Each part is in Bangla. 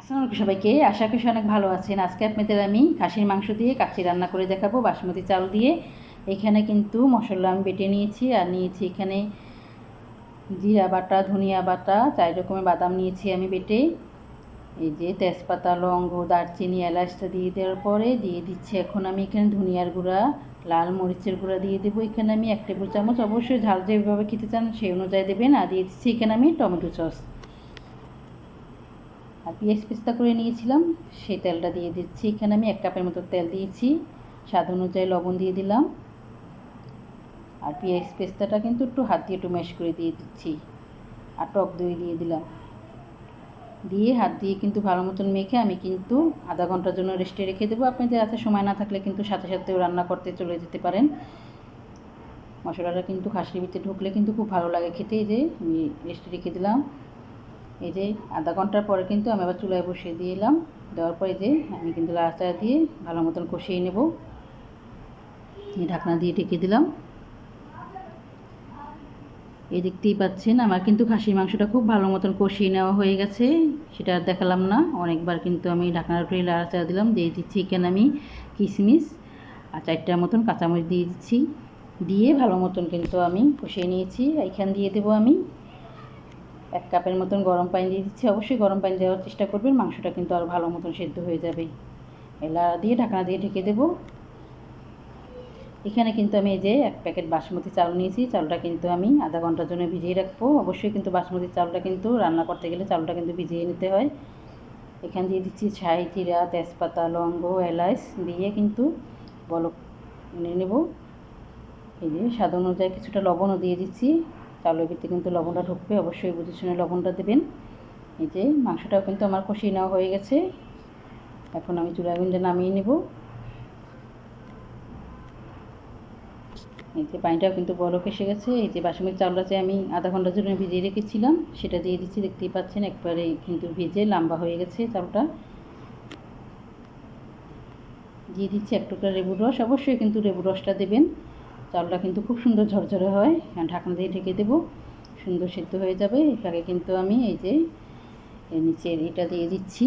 আসসালামু সবাইকে। আশা করি অনেক ভালো আছেন। আজকে আপনাদের আমি খাসির মাংস দিয়ে কাচ্চি রান্না করে দেখাবো, বাসমতি চাল দিয়ে। এখানে কিন্তু মশলা আমি বেটে নিয়েছি আর নিয়েছি এখানে জিরা বাটা, ধনিয়া বাটা, চার রকমের বাদাম নিয়েছি আমি বেটে। এই যে তেজপাতা লঙ্গ দারচিনি, এলাচটা দিয়ে দেওয়ার পরে দিয়ে দিচ্ছি এখন আমি এখানে ধনিয়ার গুঁড়া, লাল মরিচের গুঁড়া দিয়ে দেবো। এখানে আমি এক টেবিল চামচ অবশ্যই ঝাল যেভাবে খেতে চান সেই অনুযায়ী দেবেন। আর দিয়ে দিচ্ছি এখানে আমি টমেটো সস। আর পেঁয়াজ পেস্তা করে নিয়েছিলাম, সেই তেলটা দিয়ে দিচ্ছি। এখানে আমি এক কাপের মতো তেল দিয়েছি, স্বাদ অনুযায়ী লবণ দিয়ে দিলাম। আর পেঁয়াজ পেস্তাটা কিন্তু একটু হাত দিয়ে একটু ম্যাশ করে দিয়ে দিচ্ছি। আর টক দই দিয়ে দিলাম। দিয়ে হাত দিয়ে কিন্তু ভালো মতন মেখে আমি কিন্তু আধা ঘণ্টার জন্য রেস্টে রেখে দেবো। আপনাদের হাতে সময় না থাকলে কিন্তু সাথে সাথেও রান্না করতে চলে যেতে পারেন। মশলাটা কিন্তু খাসির ভিতরে ঢুকলে কিন্তু খুব ভালো লাগে খেতে। যে আমি রেস্টে রেখে দিলাম। এই যে আধা ঘণ্টার পরে কিন্তু আমি আবার চুলায় বসিয়ে দিয়ে এলাম। দেওয়ার পরে যে আমি কিন্তু লাচা দিয়ে ভালো মতন কষিয়ে নেব। ঢাকনা দিয়ে ঢেকে দিলাম। এই দেখতেই পাচ্ছেন, আমার কিন্তু খাসির মাংসটা খুব ভালো মতন কষিয়ে নেওয়া হয়ে গেছে। সেটা আর দেখালাম না। অনেকবার কিন্তু আমি ঢাকনার উপরে লাড়াচা দিলাম। দিয়ে দিচ্ছি এখানে আমি কিশমিশ আর চারটার মতন কাঁচামরিচ দিয়ে দিচ্ছি। দিয়ে ভালো মতন কিন্তু আমি কষিয়ে নিয়েছি। এখান দিয়ে দেবো আমি। এক কাপের মতন গরম পানি দিয়ে দিচ্ছি। অবশ্যই গরম পানি দেওয়ার চেষ্টা করবেন, মাংসটা কিন্তু আরও ভালো মতন সেদ্ধ হয়ে যাবে। এলা দিয়ে, ঢাকনা দিয়ে ঢেকে দেবো। এখানে কিন্তু আমি এই যে এক প্যাকেট বাসমতি চাল নিয়েছি। চালটা কিন্তু আমি আধা ঘণ্টার জন্য ভিজিয়ে রাখব। অবশ্যই কিন্তু বাসমতি চালটা কিন্তু রান্না করতে গেলে চালটা কিন্তু ভিজিয়ে নিতে হয়। এখান দিয়ে দিচ্ছি ছাই, জিরা, তেজপাতা লঙ্গ এলাচ দিয়ে কিন্তু বলক নিয়ে নেব। এই যে স্বাদ অনুযায়ী কিছুটা লবণও দিয়ে দিচ্ছি। চালের ভিতরে কিন্তু লবণটা ঢুকবে, অবশ্যই বুঝে শুনে লবণটা দেবেন। এই যে মাংসটাও কিন্তু আমার কষিয়ে নেওয়া হয়ে গেছে। এখন আমি চুলা গুঁজে নামিয়ে নেব। এই যে পানিটাও কিন্তু বরফ এসে গেছে। এই যে বাসমতি চাউলটা যে আমি আধা ঘণ্টার জন্য ভিজিয়ে রেখেছিলাম, সেটা দিয়ে দিচ্ছি, দেখতেই পাচ্ছেন একবারে কিন্তু ভিজে লম্বা হয়ে গেছে চাউলটা। দিয়ে দিচ্ছি এক টুকরা লেবুর রস, অবশ্যই কিন্তু লেবুর রসটা দেবেন। চালটা কিন্তু খুব সুন্দর ঝরঝরে হয়। ঢাকনা দিয়ে ঢেকে দেবো। সুন্দর সিদ্ধ হয়ে যাবে। এটাকে কিন্তু আমি এই যে নিচের এটা দিয়ে দিচ্ছি।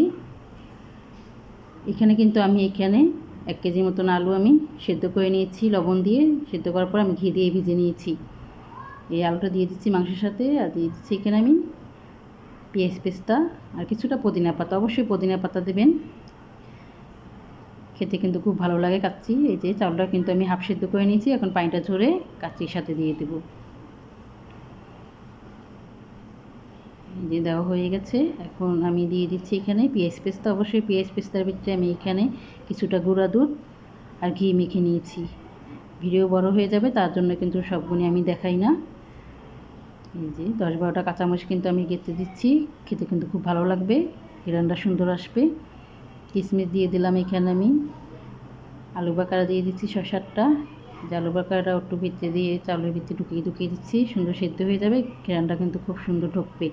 এখানে কিন্তু আমি এখানে এক কেজি মতন আলু আমি সেদ্ধ করে নিয়েছি, লবণ দিয়ে। সেদ্ধ করার পর আমি ঘি দিয়ে ভিজে নিয়েছি। এই আলুটা দিয়ে দিচ্ছি মাংসের সাথে। আর দিয়ে দিচ্ছি এখানে আমি পেঁয়াজ পেস্তা। আর কিছুটা পুদিনা পাতা। অবশ্যই পুদিনা পাতা দেবেন। খেতে কিন্তু খুব ভালো লাগে কাচ্চি। এই যে চাউলটা কিন্তু আমি হাফ সিদ্ধ করে নিয়েছি, এখন পানিটা ঝরে কাচ্চির সাথে দিয়ে দেবো। যে দেওয়া হয়ে গেছে। এখন আমি দিয়ে দিচ্ছি এখানে পেঁয়াজ পেস্তা। অবশ্যই পেঁয়াজ পেস্তার ভিতরে আমি এখানে কিছুটা গুঁড়া দুধ আর ঘি মেখে নিয়েছি। ভিডিও বড় হয়ে যাবে, তার জন্য কিন্তু সবগুলি আমি দেখাই না। এই যে দশ বারোটা কাঁচামরিচ কিন্তু আমি গেঁথে দিচ্ছি, খেতে কিন্তু খুব ভালো লাগবে। হিরানটা সুন্দর আসবে। কিশমিশ দিয়ে দিলাম এখানে আমি। আলু বাকারা দিয়ে দিচ্ছি ছ সাতটা যে আলু বাকারাটা একটু ভিতরে দিয়ে চাউলের ভিতরে ঢুকিয়ে ঢুকিয়ে দিচ্ছি, সুন্দর সেদ্ধ হয়ে যাবে। ঘেরানটা কিন্তু খুব সুন্দর ঢুকবে।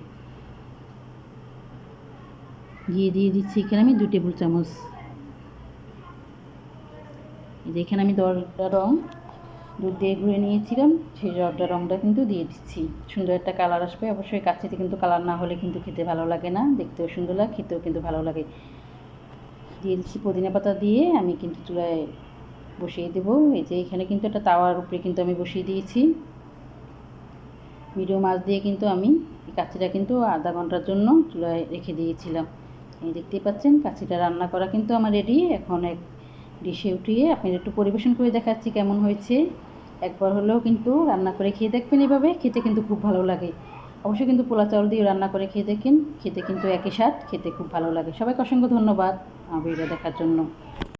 ঘি দিয়ে দিচ্ছি এখানে আমি দু টেবিল চামচ। এখানে আমি দরটা রং দুধ দিয়ে ঘুরে নিয়েছিলাম, সেই জর্দা রংটা কিন্তু দিয়ে দিচ্ছি। সুন্দর একটা কালার আসবে। অবশ্যই কাচ্ছিতে কিন্তু কালার না হলে কিন্তু খেতে ভালো লাগে না। দেখতেও সুন্দর লাগে, খেতেও কিন্তু ভালো লাগে। দিয়ে দিচ্ছি পুদিনা পাতা দিয়ে আমি কিন্তু চুলায় বসিয়ে দেব। এই যে এখানে কিন্তু একটা তাওয়ার উপরে কিন্তু আমি বসিয়ে দিয়েছি। মিডিয়াম মাছ দিয়ে কিন্তু আমি এই কাচ্চিটা কিন্তু আধা ঘণ্টার জন্য চুলায় রেখে দিয়েছিলাম। এই দেখতেই পাচ্ছেন কাচ্চিটা রান্না করা কিন্তু আমার রেডি এখন এক ডিশে উঠিয়ে আপনাদের একটু পরিবেশন করে দেখাচ্ছি কেমন হয়েছে। একবার হলেও কিন্তু রান্না করে খেয়ে দেখবেন এভাবে। খেতে কিন্তু খুব ভালো লাগে। অবশ্যই কিন্তু পোলা চাউল দিয়ে রান্না করে খেয়ে দেখেন। খেতে কিন্তু একই স্বাদ, খেতে খুব ভালো লাগে। সবাইকে অসংখ্য ধন্যবাদ। ভিডিও দেখার জন্য।